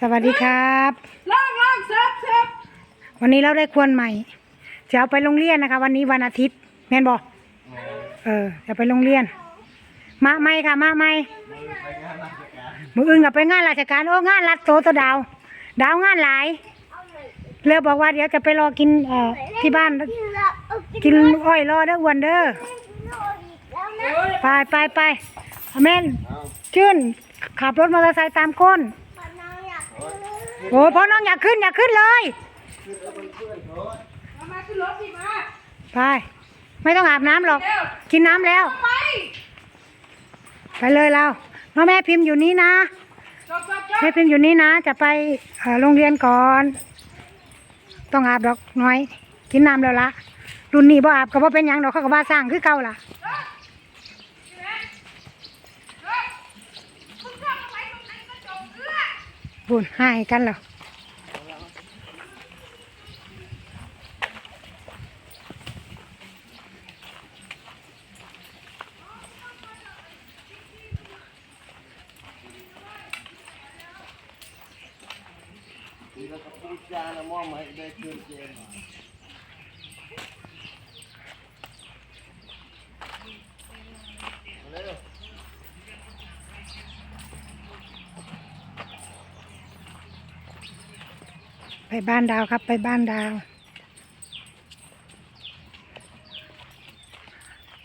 สวัสดีครับ ล่างล่างเซิฟเซิฟวันนี้เราได้ควรใหม่จะเอาไปโรงเรียนนะคะ วันนี้วันอาทิตย์แม่นบอกเออจะไปโรงเรียน มาไหมค่ะมาไหมมืออื่นกับไปงานราชการโอ้งานรัดโตตัวดาว ดาวงานหลายเลือบอกว่าเดี๋ยวจะไปรอกินเอ่อที่บ้าน กินอ้อยรอเด้ออ้วันเด้อไปไปไปอาเมนชื่น ขับรถมอเตอร์ไซค์ตามก้นโอ้ยพ่อน้องอยากขึ้นอยากขึ้นเลยมามาขึ้นรถสิมาไปไม่ต้องอาบน้ำหรอกเร็วกินน้ำแล้วไปไปเลยเราน้องแม่พิมพ์อยู่นี่นะจบจบจบแม่พิมพ์อยู่นี่นะ จะไปเอ่อโรงเรียนก่อน ต้องอาบดอกน้อย กินน้ำแล้วละรุ่นนี้บ่อาบก็บ่เป็นหยังดอกเขาก็ว่าสร้างคือเก่าล่ะ คุณชอบไปตรงไหนก็จบเอื้อ บุญให้กันแล้วพูดจาละม่อมให้ได้คืนเจน ไปบ้านดาวครับ ไปบ้านดาว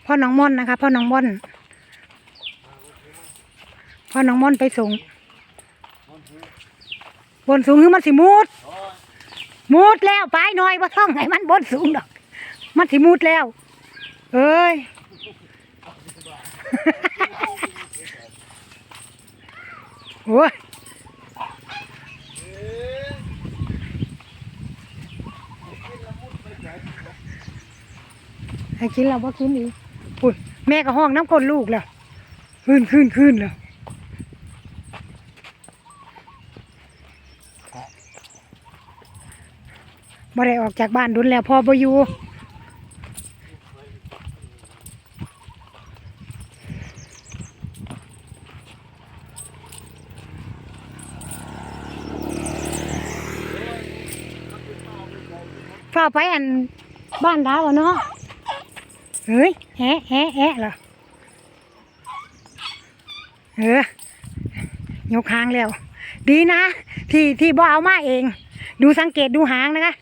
พ่อน้องม่อนนะคะพ่อน้องม่อนพ่อน้องม่อนไปส่งบนสูงคือมันสิมูดมูดแล้วไปหน่อยว่าท่องไงมันบนสูงดอก มันสิมูดแล้ว เอ้ยโอ้ย ให้กินแล้วว่ากินอีกอุ้ยแม่ก็ห้องน้ำก้นลูกแล้วขึ้นขึ้นขึ้นแล้วบ่ได้ออกจากบ้านดุนแล้วพ่อบ่อยู่ฝ้าไปอันบ้านดาวเนาะ เฮ้ยแอะแอะแอะเหรอเออยกหางแล้ว ดีนะ ที่ที่บ่เอามาเอง ดูสังเกตดูหางนะคะ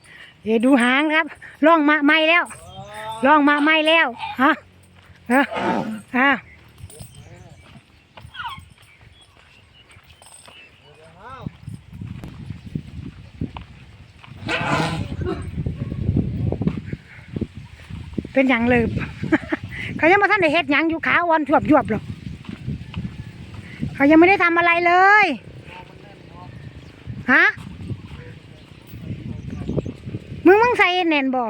เดี๋ยวดูหางครับล่องมาไม่แล้วล่องมาไม่แล้วฮะเอออ้าว เป็นอย่างเลย เขายังมาท่านได้เฮ็ดหยังอยู่ขาอ่อนทวบยวบหรอกเขายังไม่ได้ทำอะไรเลยฮะมึงมึงใส่แน่นบ่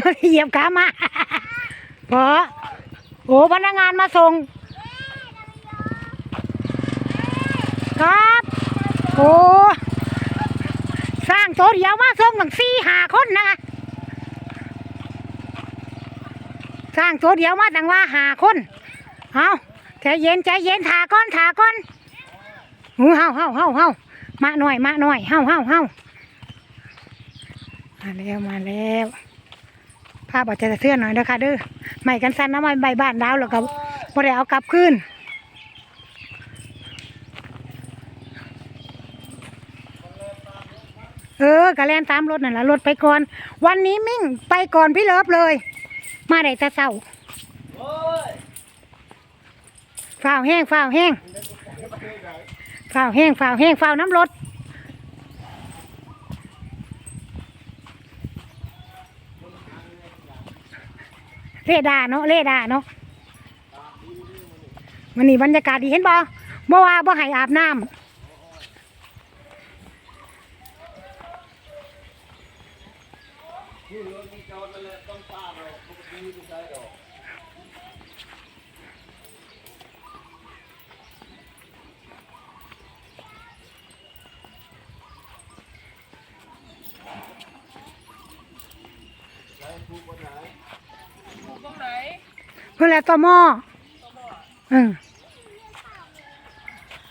มันเหยียบขามาพอโอ้พนักงานมาส่งครับ โอ้สร้างโตเดียวมาส่งตั้งสี่หาคนนะสร้างโตเดียวมาตั้งว่าหาคนเอาใจเย็นใจเย็นถาก้อนถาก้อนหูเฮาเฮาเฮาเฮามาหน่อยมาหน่อยเฮาเฮาเฮามาแล้วมาแล้วภาพอาจจะเสื้อหน่อยเด้อค่ะเด้อไม่กันสั้นนะไม่ใบบ้านดาวแล้วก็บ่ได้เอากลับคืน เออกระแลนตามรถนั่นแหละรถไปก่อน วันนี้มิ่งไปก่อนพี่เลิฟเลย มาได้แต่เศร้าฝ้าวแห้งฝ้าวแห้งฝ้าวแห้งฝ้าวแห้งฝ้าวน้ำรถเรดาเนาะเรดาเนาะวันนี้บรรยากาศดีเห็นบ่บ่ว่าบ่ให้อาบน้ำ เพื่อแหละตอหมออืม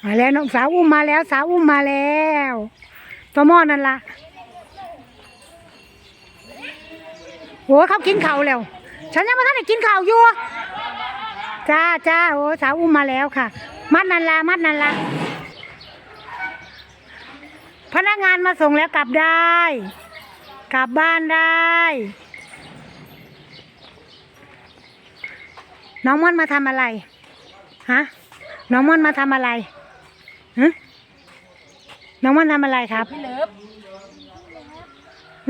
มาแล้วน้องสาวอุ้มมาแล้ว สาวอุ้มมาแล้วต่อหม้อนั่นละโอ้เขากินเข้าแล้ว ฉันยังไม่ทันได้กินข้าอยู่ จ้าจ้าโอ้สาวอุ้มมาแล้วค่ะ มัดนันละมัดนันละพนักงานมาส่งแล้วกลับได้ กลับบ้านได้ น้องม่อนมาทำอะไร ฮะ น้องม่อนมาทำอะไรฮะน้องม่อนทำอะไรครับพี่เลิฟ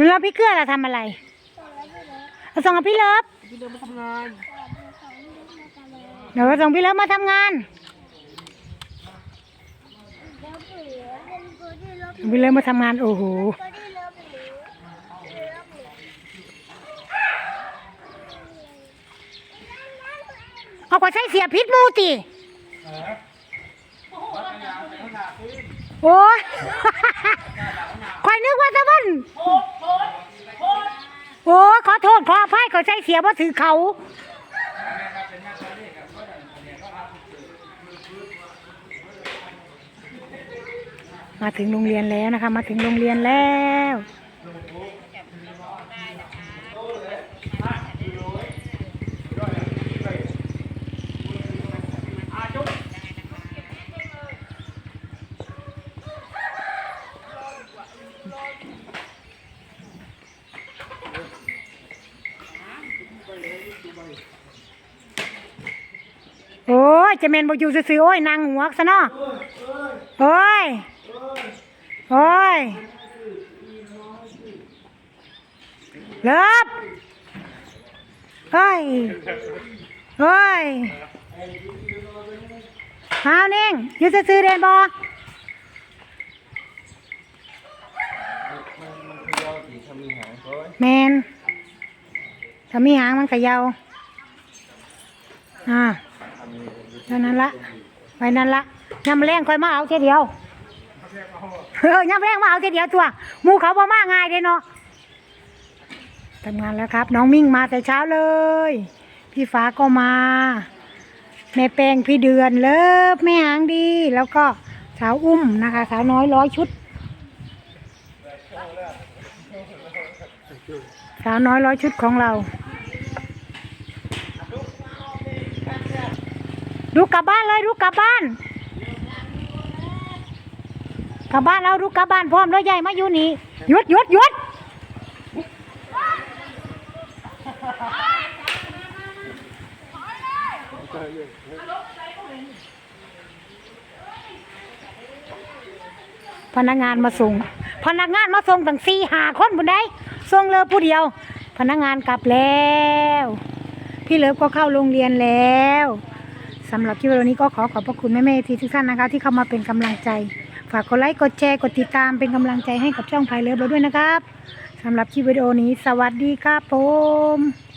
แล้วพี่เกื้อล่ะทำอะไรเอาส่งกับพี่เลิฟพี่เลิฟมาทำงานเดี๋ยวเราส่งพี่เลิฟมาทำงาน พี่เลิฟมาทำงาน โอ้โห เอาไปใช้เสียพิษหมูติโอ้ยคอยนึกว่าจะมันโอ้ยขอโทษขออภัยขอใช้เสียว่าถือเขามาถึงโรงเรียนแล้วนะคะ มาถึงโรงเรียนแล้ว โอ้ยจะเมนบอกอยู่ซื่อๆโอ้ยนางหัวซะเนาะโอ้ยโอ้ยเลิบเฮ้ยเฮ้ยหาวนิ่งอยู่ซื่อๆเดนบอมันคือยอสีทำมีหางเฮ้ยแมนถ้ามีหางมันขยาวอ่า เท่านั้นละไปนั่นละยำแรงค่อยมาเอาเทีเดียวเออยำแรงมาเอาเทีเดียวตัวมูเขาบ่มาง่ายเด้เนาะทำงานแล้วครับ น้องมิ่งมาแต่เช้าเลย พี่ฟ้าก็มาแม่แปงพี่เดือนเลิฟแม่หางดี แล้วก็สาวอุ้มนะคะ สาวน้อยร้อยชุด สาวน้อยร้อยชุดของเรา ดูกลับบ้านเลยดูกลับบ้าน กลับบ้านเราดูกลับบ้านพร้อมแล้วใหญ่มาอยู่นี่หยุดหยุดหยุดพนักงานมาส่ง พนักงานมาส่งตั้งสี่หาคนบนได้ส่งเลยผู้เดียว พนักงานกลับแล้ว พี่เลิฟก็เข้าโรงเรียนแล้ว สำหรับคลิปวิดีโอนี้ก็ขอขอบพระคุณแม่ๆทีทุกท่านนะคะ ที่เข้ามาเป็นกำลังใจ ฝากกดไลค์กดแชร์กดติดตามเป็นกำลังใจให้กับช่องพายเลิฟเราด้วยนะครับสำหรับคลิปวิดีโอนี้ สวัสดีครับผม